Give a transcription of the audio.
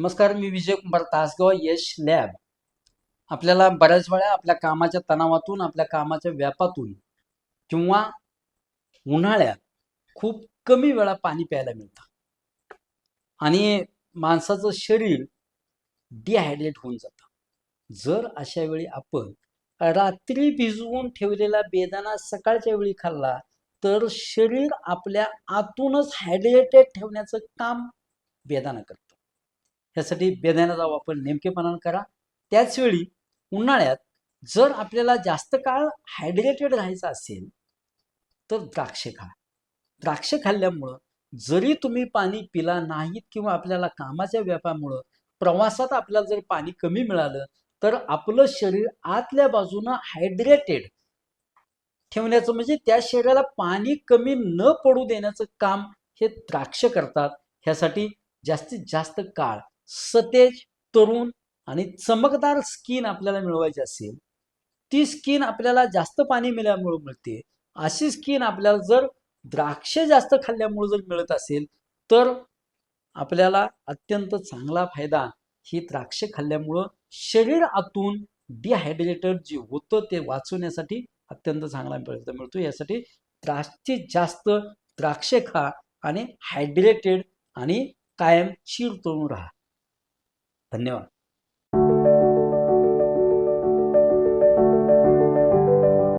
नमस्कार मी विजय कुमार तासगाव यश लॅब. आपल्याला बऱ्याच वेळा आपल्या कामाच्या तणावातून आपल्या कामाच्या व्यापातून किंवा उन्हाळ्यात खूप कमी वेळा पाणी प्यायला मिळतं. आणि माणसाचं शरीर डिहायड्रेट होऊन जातं. जर अशा वेळी आपण रात्री भिजवून ठेवलेला बेदाना सकाळच्या वेळी खाल्ला तर शरीर आपल्या आतूनच हायड्रेटेड ठेवण्याचं काम बेदाना करतं. ह्यासाठी बेदाण्याचा वापर नेमकेपणानं करा. त्याचवेळी उन्हाळ्यात जर आपल्याला जास्त काळ हायड्रेटेड राहायचं असेल तर द्राक्षे खा. द्राक्षे खाल्ल्यामुळं जरी तुम्ही पाणी पिला नाहीत किंवा आपल्याला कामाच्या व्यापामुळं प्रवासात आपल्याला जर पाणी कमी मिळालं तर आपलं शरीर आतल्या बाजूनं हायड्रेटेड ठेवण्याचं म्हणजे त्या शरीराला पाणी कमी न पडू देण्याचं काम हे द्राक्ष करतात. ह्यासाठी जास्तीत जास्त काळ सतेज तरुण आणि चमकदार स्किन आपल्याला मिळवायची असेल ती स्किन आपल्याला जास्त पाणी मिळाल्यामुळे मिळते. अशी स्किन आपल्याला जर द्राक्ष जास्त खाल्ल्यामुळे जर मिळत असेल तर आपल्याला अत्यंत चांगला फायदा ही द्राक्ष खाल्ल्यामुळं शरीर आतून डिहायड्रेटेड जे होतं ते वाचवण्यासाठी अत्यंत चांगला फायदा मिळतो. यासाठी जास्तीत जास्त द्राक्षे खा आणि हायड्रेटेड आणि कायम चिर तळून राहा. धन्यवाद.